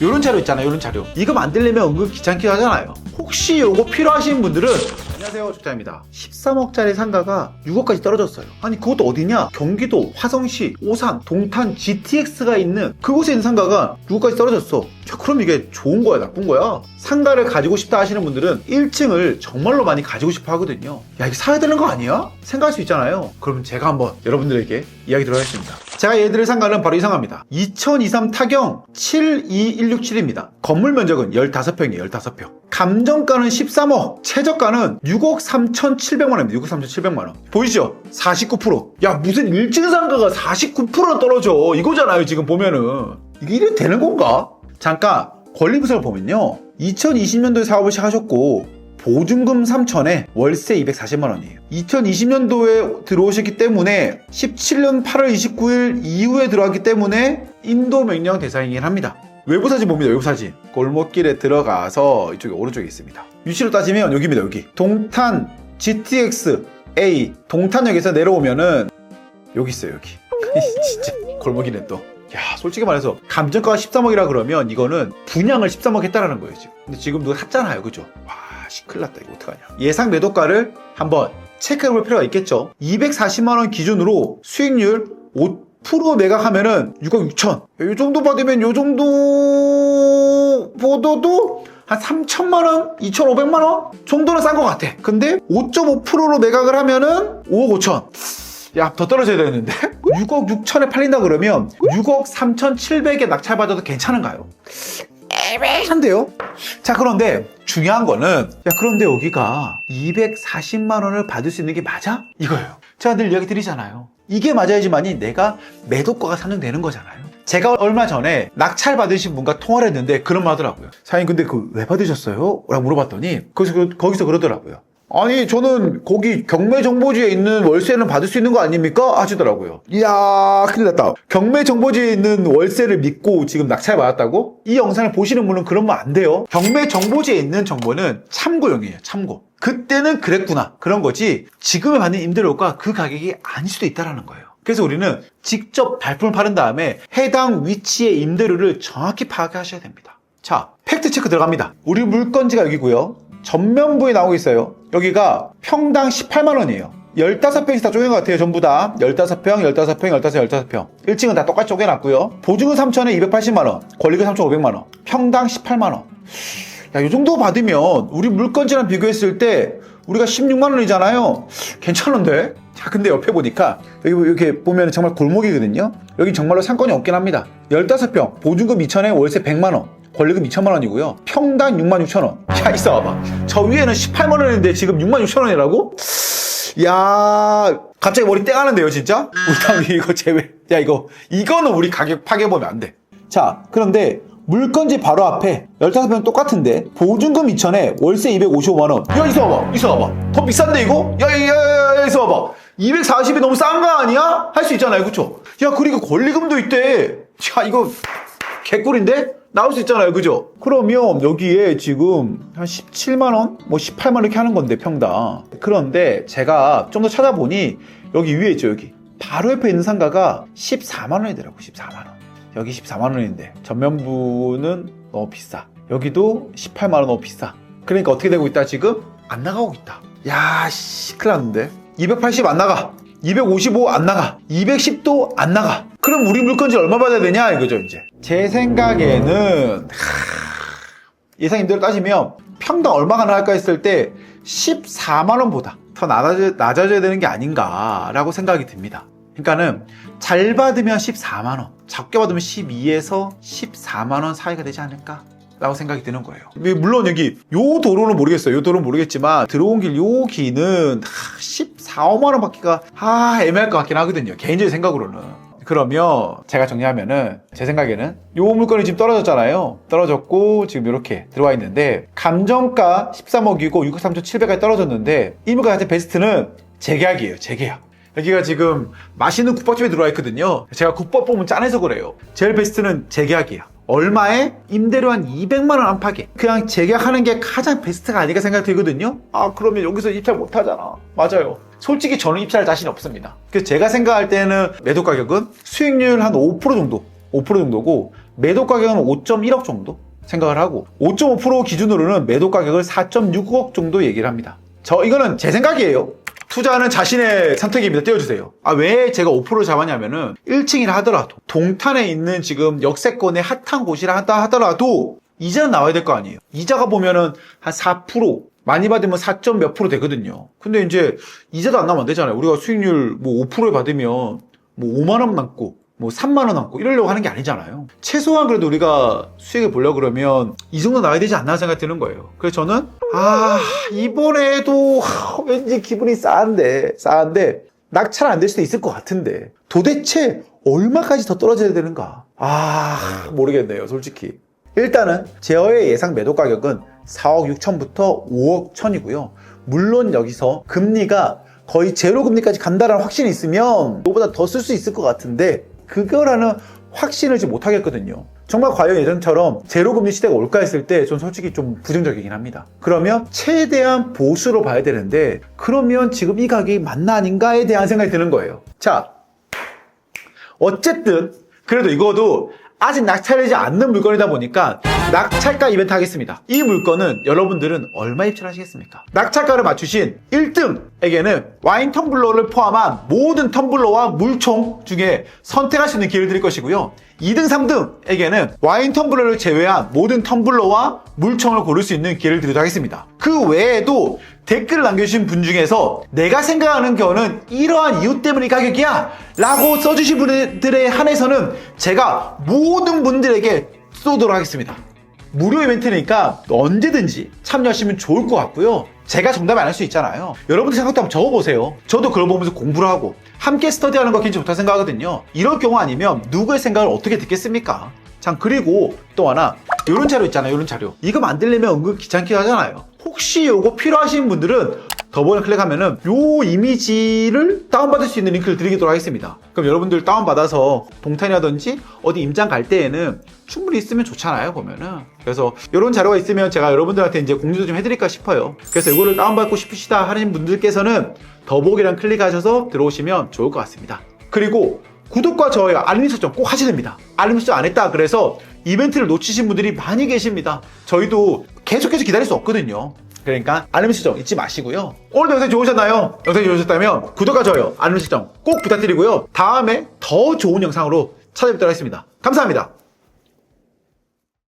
이런 자료 있잖아요 이런 자료. 이거 만들려면 은근 귀찮긴 하잖아요. 혹시 요거 필요하신 분들은 안녕하세요 조자입니다. 13억짜리 상가가 6억까지 떨어졌어요. 아니 그것도 어디냐? 경기도 화성시 오산 동탄 GTX가 있는 그곳에 있는 상가가 6억까지 떨어졌어. 야, 그럼 이게 좋은 거야 나쁜 거야? 상가를 가지고 싶다 하시는 분들은 1층을 정말로 많이 가지고 싶어 하거든요. 야 이거 사야 되는 거 아니야? 생각할 수 있잖아요. 그러면 제가 한번 여러분들에게 이야기 들어가겠습니다. 제가 얘들을 상가는 바로 이 상가입니다. 2023 타경 72167입니다. 건물 면적은 15평이에요 15평. 감정가는 13억 최저가는 6억 3,700만 원입니다. 6억 3,700만 원. 보이시죠? 49%야 무슨 1층 상가가 49%나 떨어져? 이거잖아요 지금 보면은. 이게 이래 되는 건가? 잠깐 권리부서를 보면요 2020년도에 사업을 시작하셨고 보증금 3천에 월세 240만 원이에요. 2020년도에 들어오셨기 때문에 17년 8월 29일 이후에 들어왔기 때문에 인도 명령 대상이긴 합니다. 외부 사진 봅니다. 외부 사진. 골목길에 들어가서 이쪽에 오른쪽에 있습니다. 위치로 따지면 여기입니다. 여기. 동탄 GTX A 동탄역에서 내려오면은 여기 있어요. 여기. 진짜 골목이네 또. 야, 솔직히 말해서 감정가가 13억이라 그러면 이거는 분양을 13억 했다라는 거예요, 지금. 근데 지금 누가 샀잖아요, 그죠? 와, 씨, 큰일 났다, 이거 어떡하냐. 예상 매도가를 한번 체크해 볼 필요가 있겠죠. 240만 원 기준으로 수익률 5% 매각하면은 6억 6천. 이 정도 받으면 요 정도 보도도 한 3천만 원? 2,500만 원? 정도는 싼 것 같아. 근데 5.5%로 매각을 하면은 5억 5천. 야, 더 떨어져야 되는데? 6억 6천에 팔린다 그러면 6억 3,700에 낙찰받아도 괜찮은가요? 애매한데요? 자, 그런데 중요한 거는, 야, 그런데 여기가 240만 원을 받을 수 있는 게 맞아? 이거예요. 제가 늘 이야기 드리잖아요. 이게 맞아야지만이 내가 매도가가 산정되는 거잖아요. 제가 얼마 전에 낙찰 받으신 분과 통화를 했는데 그런 말 하더라고요. 사장님, 근데 그 왜 받으셨어요? 라고 물어봤더니, 거기서, 그- 거기서 그러더라고요. 아니 저는 거기 경매 정보지에 있는 월세는 받을 수 있는 거 아닙니까? 하시더라고요. 이야 큰일 났다. 경매 정보지에 있는 월세를 믿고 지금 낙찰 받았다고? 이 영상을 보시는 분은 그러면 안 돼요. 경매 정보지에 있는 정보는 참고용이에요. 참고. 그때는 그랬구나. 그런 거지. 지금에 받는 임대료가 그 가격이 아닐 수도 있다라는 거예요. 그래서 우리는 직접 발품을 파는 다음에 해당 위치의 임대료를 정확히 파악하셔야 됩니다. 자, 팩트 체크 들어갑니다. 우리 물건지가 여기고요. 전면부에 나오고 있어요. 여기가 평당 18만 원이에요. 15평이 다 쪼갠 것 같아요. 전부 다. 15평, 15평, 15평, 15평. 1층은 다 똑같이 쪼개놨고요. 보증은 3천에 280만 원, 권리금 3,500만 원. 평당 18만 원. 야, 이 정도 받으면 우리 물건지랑 비교했을 때 우리가 16만 원이잖아요. 괜찮은데? 자, 근데 옆에 보니까 여기 이렇게 보면 정말 골목이거든요. 여기 정말로 상권이 없긴 합니다. 15평, 보증금 2천에 월세 100만 원. 권리금 2천만 원이고요. 평당 6만 6천 원. 야, 있어 봐봐. 저 위에는 18만 원인데 지금 6만 6천 원이라고? 야, 갑자기 머리 떼가는데요, 진짜? 우리 다음 이거 제외. 야, 이거 이거는 우리 가격 파괴 보면 안 돼. 자, 그런데 물건지 바로 앞에 15평 똑같은데 보증금 2천에 월세 255만 원. 야, 있어 봐봐. 있어 봐봐. 더 비싼데 이거? 야, 야, 야, 야, 있어 봐봐. 240이 너무 싼 거 아니야? 할 수 있잖아요. 그쵸? 야, 그리고 권리금도 있대. 야, 이거 개꿀인데? 나올 수 있잖아요. 그죠? 그러면 여기에 지금 한 17만원? 뭐 18만원 이렇게 하는 건데, 평당. 그런데 제가 좀 더 찾아보니 여기 위에 있죠, 여기. 바로 옆에 있는 상가가 14만원이더라고, 14만원. 여기 14만원인데, 전면부는 너무 비싸. 여기도 18만원 너무 비싸. 그러니까 어떻게 되고 있다, 지금? 안 나가고 있다. 야, 씨, 큰일 났는데. 280 안 나가. 255 안 나가. 210도 안 나가. 그럼 우리 물건지 얼마 받아야 되냐 이거죠 이제. 제 생각에는 하, 예상 임대로 따지면 평당 얼마가 나갈까 했을 때 14만 원보다 더 낮아져, 낮아져야 되는 게 아닌가라고 생각이 듭니다. 그러니까는 잘 받으면 14만 원, 적게 받으면 12에서 14만 원 사이가 되지 않을까? 라고 생각이 드는 거예요. 물론 여기 요 도로는 모르겠어요. 요 도로는 모르겠지만 들어온 길 요 길은 14, 5만 원 받기가 아 애매할 것 같긴 하거든요. 개인적인 생각으로는. 그러면 제가 정리하면은 제 생각에는 요 물건이 지금 떨어졌잖아요. 떨어졌고 지금 이렇게 들어와 있는데 감정가 13억이고 6억 3,700까지 떨어졌는데 이 물건한테 베스트는 재계약이에요. 재계약. 여기가 지금 맛있는 국밥집에 들어와 있거든요. 제가 국밥 보면 짠해서 그래요. 제일 베스트는 재계약이야. 얼마에? 임대료 한 200만 원 안팎에. 그냥 재계약하는 게 가장 베스트가 아닐까 생각이 들거든요. 아 그러면 여기서 입찰 못 하잖아. 맞아요. 솔직히 저는 입찰 자신이 없습니다. 그래서 제가 생각할 때는 매도 가격은 수익률 한 5% 정도. 5% 정도고 매도 가격은 5.1억 정도 생각을 하고 5.5% 기준으로는 매도 가격을 4.6억 정도 얘기를 합니다. 저 이거는 제 생각이에요. 투자는 자신의 선택입니다. 띄워주세요. 아, 왜 제가 5%를 잡았냐면은 1층이라 하더라도 동탄에 있는 지금 역세권의 핫한 곳이라 하더라도 이자는 나와야 될 거 아니에요. 이자가 보면은 한 4% 많이 받으면 4. 몇 프로 되거든요. 근데 이제 이자도 안 나오면 안 되잖아요. 우리가 수익률 뭐 5%에 받으면 뭐 5만 원 남고 뭐 3만 원 남고 이러려고 하는 게 아니잖아요. 최소한 그래도 우리가 수익을 보려고 그러면 이 정도 나와야 되지 않나 생각이 드는 거예요. 그래서 저는 아 이번에도 하, 왠지 기분이 싸한데 싸한데 낙찰 안 될 수도 있을 것 같은데 도대체 얼마까지 더 떨어져야 되는가? 아 모르겠네요 솔직히. 일단은 제어의 예상 매도 가격은 4억 6천부터 5억 1천이고요. 물론 여기서 금리가 거의 제로 금리까지 간다라는 확신이 있으면 이거보다 더 쓸 수 있을 것 같은데 그거라는 확신을 지금 못 하겠거든요. 정말 과연 예전처럼 제로 금리 시대가 올까 했을 때 전 솔직히 좀 부정적이긴 합니다. 그러면 최대한 보수로 봐야 되는데 그러면 지금 이 가격이 맞나 아닌가에 대한 생각이 드는 거예요. 자, 어쨌든 그래도 이거도 아직 낙찰되지 않는 물건이다 보니까 낙찰가 이벤트 하겠습니다. 이 물건은 여러분들은 얼마 입찰하시겠습니까? 낙찰가를 맞추신 1등에게는 와인 텀블러를 포함한 모든 텀블러와 물총 중에 선택할 수 있는 기회를 드릴 것이고요. 2등, 3등에게는 와인 텀블러를 제외한 모든 텀블러와 물총을 고를 수 있는 기회를 드리도록 하겠습니다. 그 외에도 댓글을 남겨주신 분 중에서 내가 생각하는 경우는 이러한 이유 때문에 이 가격이야 라고 써주신 분들에 한해서는 제가 모든 분들에게 쏘도록 하겠습니다. 무료 이벤트니까 언제든지 참여하시면 좋을 것 같고요. 제가 정답이 아닐 수 있잖아요. 여러분들 생각도 한번 적어보세요. 저도 그걸 보면서 공부를 하고 함께 스터디하는 거 굉장히 좋다 생각하거든요. 이럴 경우 아니면 누구의 생각을 어떻게 듣겠습니까? 참 그리고 또 하나 이런 자료 있잖아요. 이런 자료. 이거 만들려면 은근 귀찮게 하잖아요. 혹시 이거 필요하신 분들은 더보기를 클릭하면은 요 이미지를 다운받을 수 있는 링크를 드리도록 하겠습니다. 그럼 여러분들 다운받아서 동탄이라든지 어디 임장 갈 때에는 충분히 있으면 좋잖아요, 보면은. 그래서 이런 자료가 있으면 제가 여러분들한테 이제 공유도 좀 해드릴까 싶어요. 그래서 이거를 다운받고 싶으시다 하는 분들께서는 더보기랑 클릭하셔서 들어오시면 좋을 것 같습니다. 그리고 구독과 좋아요, 알림 설정 꼭 하셔야 됩니다. 알림 설정 안 했다 그래서 이벤트를 놓치신 분들이 많이 계십니다. 저희도 계속해서 기다릴 수 없거든요. 그러니까 알림 설정 잊지 마시고요. 오늘도 영상 좋으셨나요? 영상이 좋으셨다면 구독과 좋아요, 알림 설정 꼭 부탁드리고요. 다음에 더 좋은 영상으로 찾아뵙도록 하겠습니다. 감사합니다.